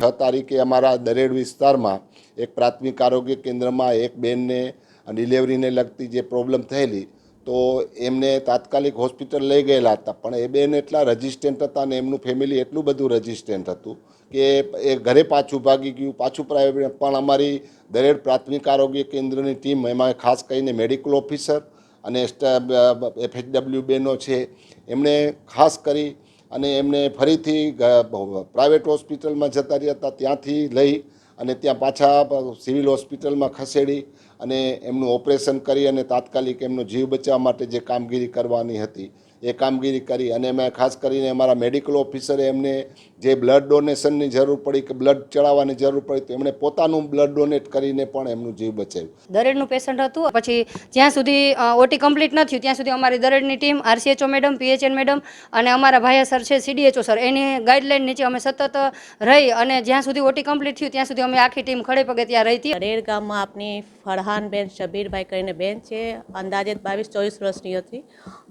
છ તારીખે અમારા દરેડ વિસ્તારમાં એક પ્રાથમિક આરોગ્ય કેન્દ્રમાં એક બેનને ડિલિવરીને લગતી જે પ્રોબ્લેમ થયેલી, તો એમને તાત્કાલિક હોસ્પિટલ લઈ ગયેલા હતા. પણ એ બેન એટલા રજિસ્ટન્ટ હતા અને એમનું ફેમિલી એટલું બધું રજિસ્ટન્ટ હતું કે એ ઘરે પાછું ભાગી ગયું. પાછું પ્રાઇવેટ પણ અમારી દરેડ પ્રાથમિક આરોગ્ય કેન્દ્રની ટીમ, એમાં ખાસ કરીને મેડિકલ ઓફિસર અને એફએચડબલ્યુ બેનો છે એમણે ખાસ કરી અને એમને ફરીથી પ્રાઇવેટ હોસ્પિટલમાં જતા રહ્યા હતા, ત્યાંથી લઈ અને ત્યાં પાછા સિવિલ હોસ્પિટલમાં ખસેડી અને એમનું ઓપરેશન કરી અને તાત્કાલિક એમનો જીવ બચાવવા માટે જે કામગીરી કરવાની હતી એ કામગીરી કરી અને મેં ખાસ કરીને અમારા મેડિકલ ઓફિસરે એમને જે બ્લડ ડોનેશનની જરૂર પડી કે બ્લડ ચડાવવાની જરૂર પડી તો એમણે પોતાનું બ્લડ ડોનેટ કરીને પણ એમનું જીવ બચાવ્યું. દરેડનું પેશન્ટ હતું. પછી જ્યાં સુધી ઓટી કમ્પ્લીટ ન થયું ત્યાં સુધી અમારી દરેડની team RCHO madam PHN madam અને અમારા ભાઈ સર છે સીડીએચઓ સર એની ગાઈડલાઈન નીચે અમે સતત રહી અને જ્યાં સુધી ઓટી કમ્પ્લીટ થયું ત્યાં સુધી અમે આખી ટીમ ખડે પગે ત્યાં રહી હતી. દરેડ ગામમાં આપની ફરહાન બેન શબીરભાઈ કરીને બેન છે અંદાજે બાવીસ ચોવીસ વર્ષની હતી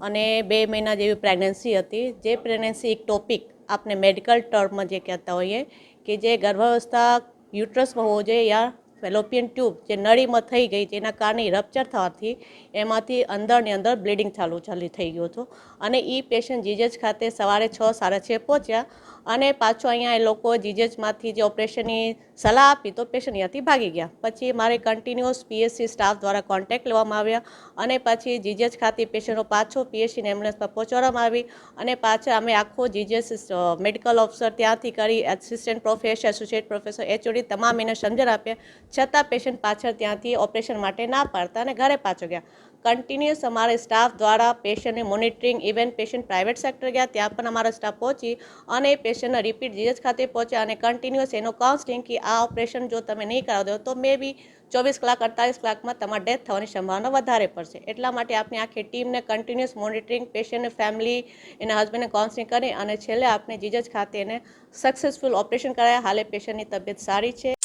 અને બે મહિના જેવી પ્રેગ્નન્સી હતી. જે પ્રેગ્નન્સી એક ટોપિક આપણે મેડિકલ ટર્મમાં જે કહેતા હોઈએ કે જે ગર્ભાવસ્થા યુટ્રસમાં હોવો જોઈએ યા ફેલોપિયન ટ્યુબ જે નળીમાં થઈ ગઈ જેના કારણે રપ્ચર થવાથી એમાંથી અંદરની અંદર બ્લીડિંગ ચાલુ ચાલી થઈ ગયું હતું. અને એ પેશન્ટ જીજજ ખાતે સવારે છ સાડા છ પહોંચ્યા અને પાછો અહીંયા એ લોકો જીજજમાંથી જે ઓપરેશનની સલાહ આપી તો પેશન્ટ અહીંયાથી ભાગી ગયા. પછી મારે કન્ટિન્યુઅસ પીએસસી સ્ટાફ દ્વારા કોન્ટેક્ટ લેવામાં આવ્યા અને પછી જીજેસ ખાતે પેશન્ટો પાછો પીએસસીને એમ્બ્યુલન્સમાં પહોંચવામાં આવી અને પાછા અમે આખો જીજેસ મેડિકલ ઓફિસર ત્યાંથી કરી assistant professor associate professor HOD તમામ એને સમજણ આપ્યા છતાં પેશન્ટ પાછળ ત્યાંથી ઓપરેશન માટે ના પાડતા અને ઘરે પાછો ગયા. કન્ટિન્યુઅસ અમારે સ્ટાફ દ્વારા પેશન્ટની monitoring even patient private sector ગયા, ત્યાં પણ અમારા સ્ટાફ પહોંચી અને પેશન્ટને રિપીટ જીજેસ ખાતે પહોંચ્યા અને કન્ટિન્યુઅસ એનો કાઉન્સલિંગ કે આ ઓપરેશન જો તમે નહીં કરાવો તો મે બી ચોવીસ કલાક, અડતાલીસ કલાકમાં તમારા ડેથ થવાની સંભાવના વધારે પડશે. એટલા માટે આપણી આખી ટીમને કન્ટિન્યુઅસ મોનિટરિંગ પેશન્ટને ફેમિલી એના હસબન્ડને કાઉન્સિલિંગ કરી અને છેલ્લે આપણે જીજજ ખાતે એને સક્સેસફુલ ઓપરેશન કરાયા. હાલે પેશન્ટની તબિયત સારી છે.